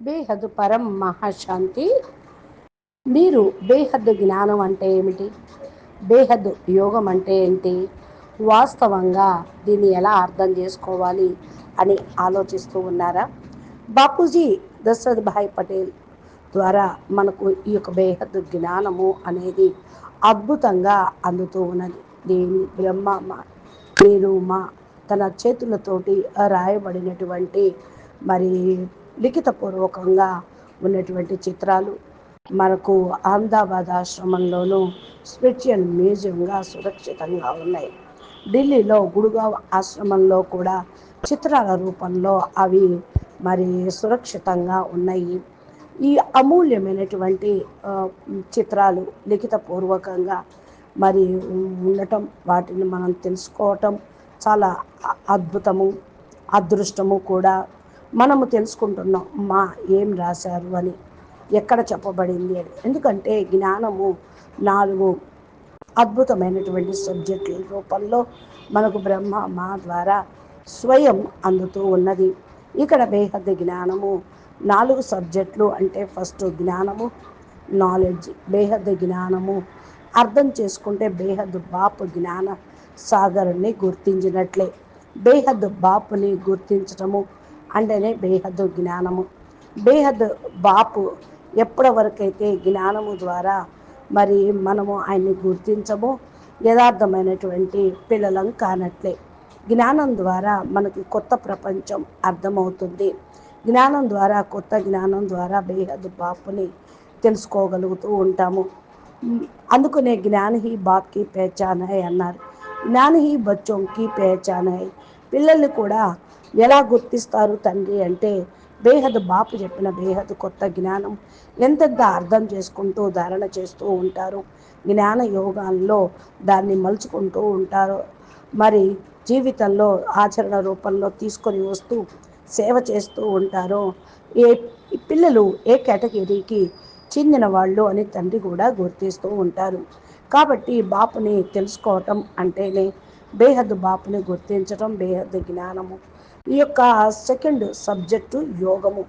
బేహద్ పరం మహాశాంతి. మీరు బేహద్ జ్ఞానం అంటే ఏమిటి? బేహద్ యోగం అంటే ఏంటి? వాస్తవంగా దీన్ని ఎలా అర్థం చేసుకోవాలి అని ఆలోచిస్తూ ఉన్నారా? బాపూజీ దశరథ్ భాయ్ పటేల్ ద్వారా మనకు ఈ యొక్క బేహద్ జ్ఞానము అనేది అద్భుతంగా అందుతూ ఉన్నది. దీని బ్రహ్మ మా మీరు మా తన చేతులతోటి రాయబడినటువంటి మరి లిఖితపూర్వకంగా ఉన్నటువంటి చిత్రాలు. మనకు అహ్మదాబాద్ ఆశ్రమంలోనూ స్పిరిచువల్ మ్యూజియంగా సురక్షితంగా ఉన్నాయి. ఢిల్లీలో గుడుగావ్ ఆశ్రమంలో కూడా చిత్రాల రూపంలో అవి మరి సురక్షితంగా ఉన్నాయి. ఈ అమూల్యమైనటువంటి చిత్రాలు లిఖితపూర్వకంగా మరి ఉండటం వాటిని మనం తెలుసుకోవటం చాలా అద్భుతము అదృష్టము కూడా మనము తెలుసుకుంటున్నాం మా ఏం రాశారు? అని ఎక్కడ చెప్పబడింది అని. ఎందుకంటే జ్ఞానము నాలుగు అద్భుతమైనటువంటి సబ్జెక్టుల రూపంలో మనకు బ్రహ్మ మా ద్వారా స్వయం అందుతూ ఉన్నది. ఇక్కడ బేహద్ద జ్ఞానము నాలుగు సబ్జెక్టులు అంటే ఫస్ట్ జ్ఞానము నాలెడ్జ్ బేహద్ద జ్ఞానము. అర్థం చేసుకుంటే బేహద్ బాపు జ్ఞాన సాగర్ని గుర్తించినట్లే. బేహద్ బాపుని గుర్తించటము అంటేనే బేహద్ జ్ఞానము. బేహద్ బాపు ఎప్పటి వరకైతే జ్ఞానము ద్వారా మరి మనము ఆయన్ని గుర్తించము. యథార్థమైనటువంటి పిల్లలం కానట్లే. జ్ఞానం ద్వారా మనకి కొత్త ప్రపంచం అర్థమవుతుంది. జ్ఞానం ద్వారా కొత్త జ్ఞానం ద్వారా బేహద్ బాపుని తెలుసుకోగలుగుతూ ఉంటాము. అందుకనే జ్ఞానహి బాప్కి పేచాన్ అన్నారు. జ్ఞానహి బచ్చోంకి పేచాన్. పిల్లల్ని కూడా ఎలా గుర్తిస్తారు తండ్రి అంటే బేహద్ బాపు చెప్పిన బేహద్ కొత్త జ్ఞానం. ఎంతెంత అర్థం చేసుకుంటూ ధారణ చేస్తూ ఉంటారు. జ్ఞాన యోగాల్లో దాన్ని మలుచుకుంటూ ఉంటారు. మరి జీవితంలో ఆచరణ రూపంలో తీసుకొని వస్తూ సేవ చేస్తూ ఉంటారు. ఏ పిల్లలు ఏ కేటగిరీకి చెందిన వాళ్ళు అని తండ్రి కూడా గుర్తిస్తూ ఉంటారు. కాబట్టి బాపుని తెలుసుకోవటం అంటేనే బేహద్ బాపుని గుర్తించటం బేహద్ జ్ఞానము. ఈ యొక్క సెకండ్ సబ్జెక్టు యోగము.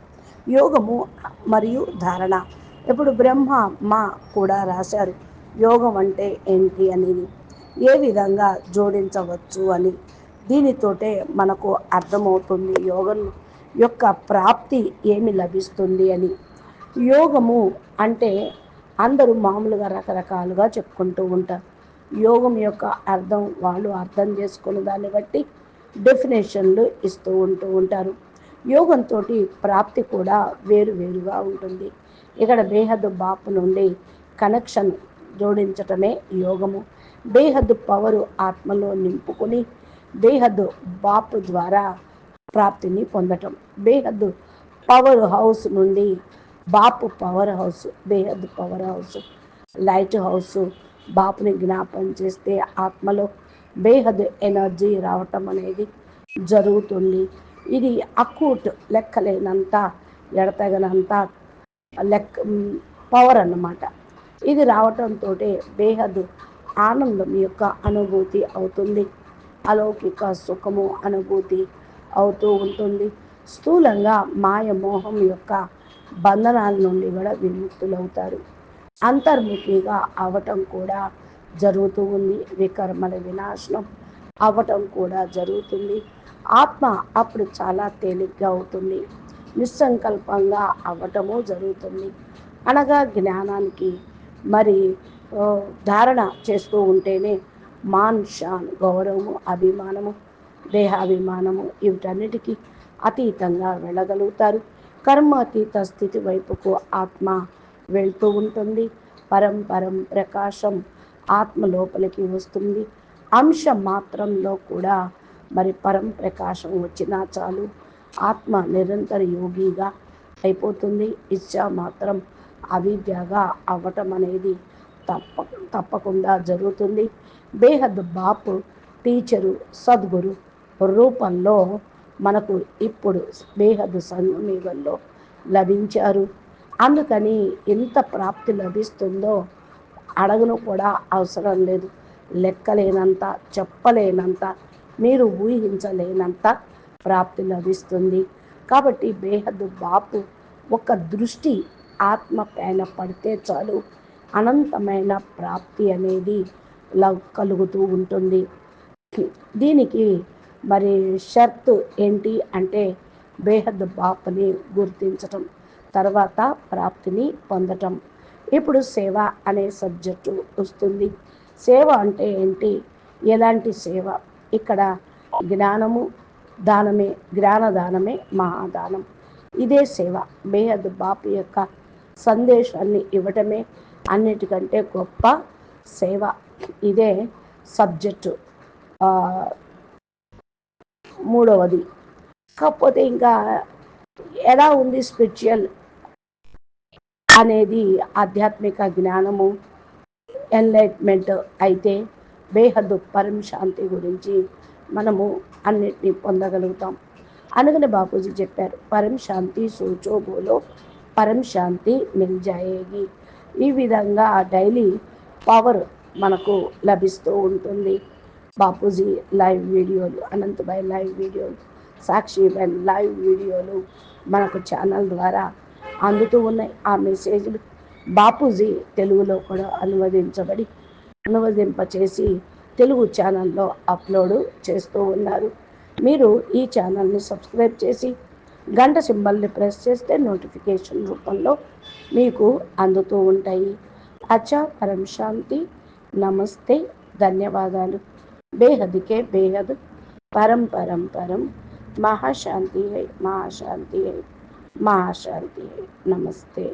యోగము మరియు ధారణ. ఇప్పుడు బ్రహ్మ మా కూడా రాశారు. యోగం అంటే ఏంటి అనేది. ఏ విధంగా జోడించవచ్చు అని. దీనితోటే మనకు అర్థమవుతుంది యోగం యొక్క ప్రాప్తి ఏమి లభిస్తుంది అని. యోగము అంటే అందరూ మామూలుగా రకరకాలుగా చెప్పుకుంటూ ఉంటారు. యోగం యొక్క అర్థం వాళ్ళు అర్థం చేసుకున్న దాన్ని బట్టి డెఫినేషన్లు ఇస్తూ ఉంటూ ఉంటారు. యోగంతో ప్రాప్తి కూడా వేరు వేరుగా ఉంటుంది. ఇక్కడ బేహద్దు బాపు నుండి కనెక్షన్ జోడించటమే యోగము. బేహద్ పవరు ఆత్మలో నింపుకొని బేహద్ బాపు ద్వారా ప్రాప్తిని పొందటం. బేహద్ పవర్ హౌస్ నుండి బాపు పవర్ హౌస్ బేహద్దు పవర్ హౌస్ లైట్ హౌస్ బాపుని జ్ఞాపం చేస్తే ఆత్మలో బేహద్ ఎనర్జీ రావటం అనేది జరుగుతుంది. ఇది అకూట్ లెక్కలేనంత ఎడతగనంత లెక్క పవర్ అన్నమాట. ఇది రావటంతో బేహద్ ఆనందం యొక్క అనుభూతి అవుతుంది. అలౌకిక సుఖము అనుభూతి అవుతూ ఉంటుంది. స్థూలంగా మాయ మోహం యొక్క బంధనాల నుండి కూడా విముక్తులవుతారు. అంతర్ముఖిగా అవటం కూడా జరుగుతూ ఉంది. వికర్మల వినాశనం అవ్వటం కూడా జరుగుతుంది. ఆత్మ అప్పుడు చాలా తేలిగ్గా అవుతుంది. నిస్సంకల్పంగా అవ్వటము జరుగుతుంది. అనగా జ్ఞానానికి మరి ధారణ చేస్తూ ఉంటేనే మాన్ షాన్ గౌరవము అభిమానము దేహాభిమానము వీటన్నిటికీ అతీతంగా వెళ్ళగలుగుతారు. కర్మాతీత స్థితి వైపుకు ఆత్మ వెళ్తూ ఉంటుంది. పరంపరం ప్రకాశం ఆత్మ లోపలికి వస్తుంది. అంశం మాత్రంలో కూడా మరి పరం ప్రకాశం వచ్చినా చాలు. ఆత్మ నిరంతర యోగిగా అయిపోతుంది. ఇచ్చా మాత్రం అవిద్యగా అవ్వటం అనేది తప్ప తప్పకుండా జరుగుతుంది. బేహద్ బాపు టీచరు సద్గురు రూపంలో మనకు ఇప్పుడు బేహద్ సంగమీగంలో లభించారు. అందుకని ఎంత ప్రాప్తి లభిస్తుందో అడగను కూడా అవసరం లేదు. లెక్కలేనంత చెప్పలేనంత మీరు ఊహించలేనంత ప్రాప్తి లభిస్తుంది. కాబట్టి బేహద్దు బాపు ఒక దృష్టి ఆత్మ పైన పడితే చాలు అనంతమైన ప్రాప్తి అనేది కలుగుతూ ఉంటుంది. దీనికి మరి షర్త్ ఏంటి అంటే బేహద్ బాపుని గుర్తించటం. తర్వాత ప్రాప్తిని పొందటం. ఇప్పుడు సేవ అనే సబ్జెక్టు వస్తుంది. సేవ అంటే ఏంటి? ఎలాంటి సేవ? ఇక్కడ జ్ఞానము దానమే జ్ఞానదానమే మహాదానం. ఇదే సేవ. బేహద్ బాపు యొక్క సందేశాన్ని ఇవ్వటమే అన్నిటికంటే గొప్ప సేవ. ఇదే సబ్జెక్టు. మూడవది. కాకపోతే ఇంకా ఎలా ఉంది స్పిరిచువల్? అనేది ఆధ్యాత్మిక జ్ఞానము ఎన్లైట్మెంట్ అయితే బేహద్దు పరం శాంతి గురించి మనము అన్నిటినీ పొందగలుగుతాం. అనగని బాపూజీ చెప్పారు పరం శాంతి సూచోబోలో పరం శాంతి మిల్జాయేగి. ఈ విధంగా డైలీ పవర్ మనకు లభిస్తూ ఉంటుంది. బాపూజీ లైవ్ వీడియోలు అనంతబాయ్ లైవ్ వీడియోలు సాక్షి లైవ్ వీడియోలు మనకు ఛానల్ ద్వారా అందుతూ ఉన్నాయి. ఆ మెసేజ్లు బాపూజీ తెలుగులో కూడా అనువదించబడి అనువదింప చేసి తెలుగు ఛానల్లో అప్లోడ్ చేస్తూ ఉన్నారు. మీరు ఈ ఛానల్ని సబ్స్క్రైబ్ చేసి గంట సింబల్ని ప్రెస్ చేస్తే నోటిఫికేషన్ రూపంలో మీకు అందుతూ ఉంటాయి. అచ్చా పరం శాంతి నమస్తే ధన్యవాదాలు. బేహద్కే బేహద్ పరం పరం పరం మహాశాంతి హై మహాశాంతి హై. माँ शांति नमस्ते।